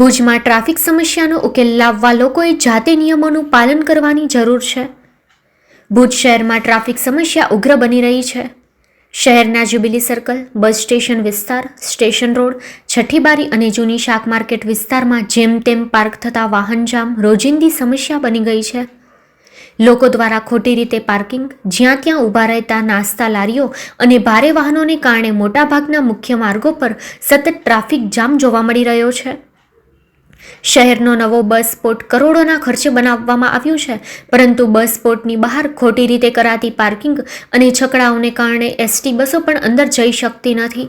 ભુજમાં ટ્રાફિક સમસ્યાનો ઉકેલ લાવવા લોકોએ જાતે નિયમોનું પાલન કરવાની જરૂર છે. ભુજ શહેરમાં ટ્રાફિક સમસ્યા ઉગ્ર બની રહી છે. શહેરના જ્યુબિલી સર્કલ, બસ સ્ટેશન વિસ્તાર, સ્ટેશન રોડ છઠ્ઠી બારી અને જૂની શાક માર્કેટ વિસ્તારમાં જેમ તેમ પાર્ક થતા વાહન જામ રોજિંદી સમસ્યા બની ગઈ છે. લોકો દ્વારા ખોટી રીતે પાર્કિંગ, જ્યાં ત્યાં ઊભા રહેતા નાસ્તા લારીઓ અને ભારે વાહનોને કારણે મોટાભાગના મુખ્ય માર્ગો પર સતત ટ્રાફિક જામ જોવા મળી રહ્યો છે. શહેરનો નવો બસ સ્પોટ કરોડોના ખર્ચે બનાવવામાં આવ્યું છે, પરંતુ બસ સ્પોટની બહાર ખોટી રીતે કરાતી પાર્કિંગ અને છકડાઓને કારણે એસટી બસો પણ અંદર જઈ શકતી નથી.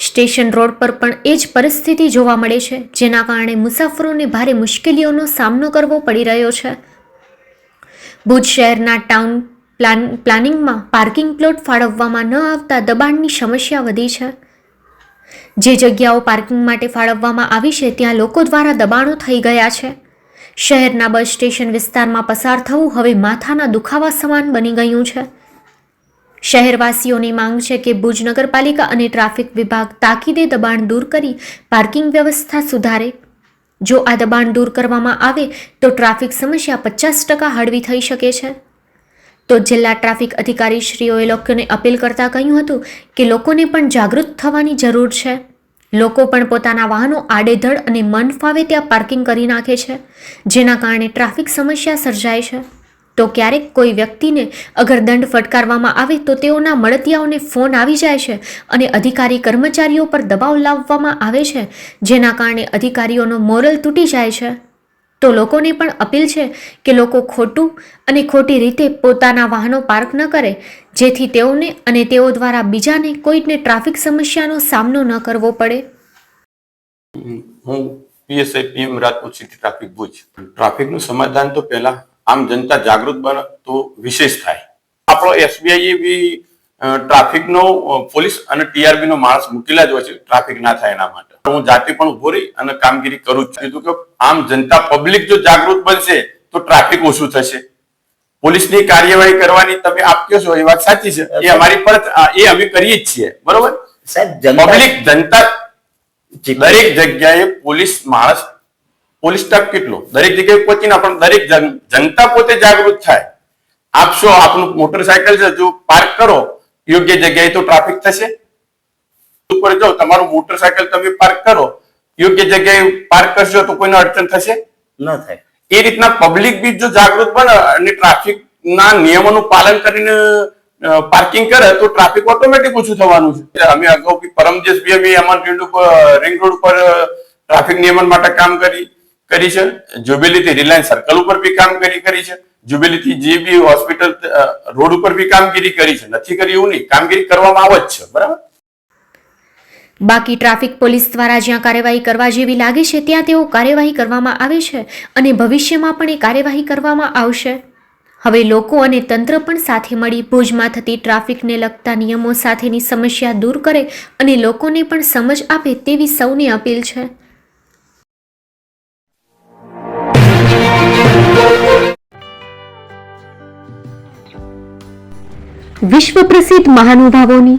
સ્ટેશન રોડ પર પણ એ જ પરિસ્થિતિ જોવા મળે છે, જેના કારણે મુસાફરોને ભારે મુશ્કેલીઓનો સામનો કરવો પડી રહ્યો છે. ભુજ શહેરના ટાઉન પ્લાન, પ્લાનિંગમાં પાર્કિંગ પ્લોટ ફાળવવામાં ન આવતા દબાણની સમસ્યા વધી છે. જે જગ્યાઓ પાર્કિંગ માટે ફાળવવામાં આવી છે, ત્યાં લોકો દ્વારા દબાણો થઈ ગયા છે. શહેરના બસ સ્ટેશન વિસ્તારમાં પસાર થવું હવે માથાના દુખાવા સમાન બની ગયું છે. શહેરવાસીઓની માંગ છે કે ભુજ નગરપાલિકા અને ટ્રાફિક વિભાગ તાકીદે દબાણ દૂર કરી પાર્કિંગ વ્યવસ્થા સુધારે. જો આ દબાણ દૂર કરવામાં આવે, તો ટ્રાફિક સમસ્યા પચાસ ટકા હળવી થઈ શકે છે. તો જિલ્લા ટ્રાફિક અધિકારીશ્રીઓએ લોકોને અપીલ કરતા કહ્યું હતું કે લોકોને પણ જાગૃત થવાની જરૂર છે. લોકો પણ પોતાના વાહનો આડેધડ અને મન ફાવે ત્યાં પાર્કિંગ કરી નાખે છે, જેના કારણે ટ્રાફિક સમસ્યા સર્જાય છે. તો ક્યારેક કોઈ વ્યક્તિને અગર દંડ ફટકારવામાં આવે તો તેઓના મળતિયાઓને ફોન આવી જાય છે અને અધિકારી કર્મચારીઓ પર દબાવ લાવવામાં આવે છે, જેના કારણે અધિકારીઓનો મોરલ તૂટી જાય છે. તો લોકોને પણ અપીલ છે કે લોકો ખોટું અને ખોટી રીતે પોતાના વાહનો પાર્ક ન કરે, જેથી તેઓને અને તેઓ દ્વારા બીજાને કોઈને ટ્રાફિક સમસ્યાનો સામનો ન કરવો પડે. હું PSI PM Rajput city traffic Bhuj. ટ્રાફિકનું સમાધાન તો પહેલા આમ જનતા જાગૃત બને તો વિશેષ થાય. આપણો એસબીઆઈ બી ટ્રાફિકનો પોલીસ અને ટીઆરબી નો માણસ મૂકેલા જ હોય છે, ટ્રાફિક ના થાય એના માટે. હું જાતે પણ ઊભો રહી અને કામગીરી કરું છું. કીધું કે આમ જનતા પબ્લિક જો જાગૃત બનશે તો ટ્રાફિક ઓછું થશે. પોલીસની કાર્યવાહી કરવાની તમે આપ કહો છો એ વાત સાચી છે. એ અમારી પર એ અમે કરીએ જ છીએ. બરોબર? સાહેબ પબ્લિક જનતા દરેક જગ્યાએ પોલીસ માણસ પોલીસ સ્ટાફ કેટલો? દરેક જગ્યાએ પહોંચી ના પણ દરેક જનતા પોતે જાગૃત થાય. આપશો આપનું મોટરસાયકલ છે જો પાર્ક કરો યોગ્ય જગ્યાએ તો ટ્રાફિક થશે? ઉપર જો તમારું મોટરસાયકલ તમે પાર્ક કરો યોગ્ય જગ્યાએ પાર્ક કરશો તો કોઈને અડચણ થશે? ન થાય. એ રીતના પબ્લિક બી જો જાગૃત બને અને ટ્રાફિક ના નિયમોનું પાલન કરીને પાર્કિંગ કરે તો ટ્રાફિક ઓટોમેટિક ઓછું થવાનું છે. અમે અગાઉ પરમદેશ પરમ દિવસ બી અમે ઉપર રિંગ રોડ ઉપર ટ્રાફિક નિયમન માટે કામ કરી કરી છે. જ્યુબિલી થી રિલાયન્સ સર્કલ ઉપર બી કામ કરી છે. જ્યુબિલી થી જે બી હોસ્પિટલ રોડ ઉપર બી કામગીરી કરી છે. નથી કરી એવું નહીં. કામગીરી કરવામાં આવે જ છે. બરાબર? બાકી ટ્રાફિક પોલીસ દ્વારા જ્યાં કાર્યવાહી કરવા જેવી લાગે છે, ત્યાં તેઓ કાર્યવાહી કરવામાં આવે છે અને ભવિષ્યમાં પણ એ કાર્યવાહી કરવામાં આવશે. હવે લોકો અને તંત્ર પણ સાથે મળી ભુજમાં થતી ટ્રાફિકને લગતા નિયમો સાથેની સમસ્યા દૂર કરે અને લોકોને પણ સમજ આપે તેવી સૌની અપીલ છે. વિશ્વ પ્રસિદ્ધ મહાનુભાવોની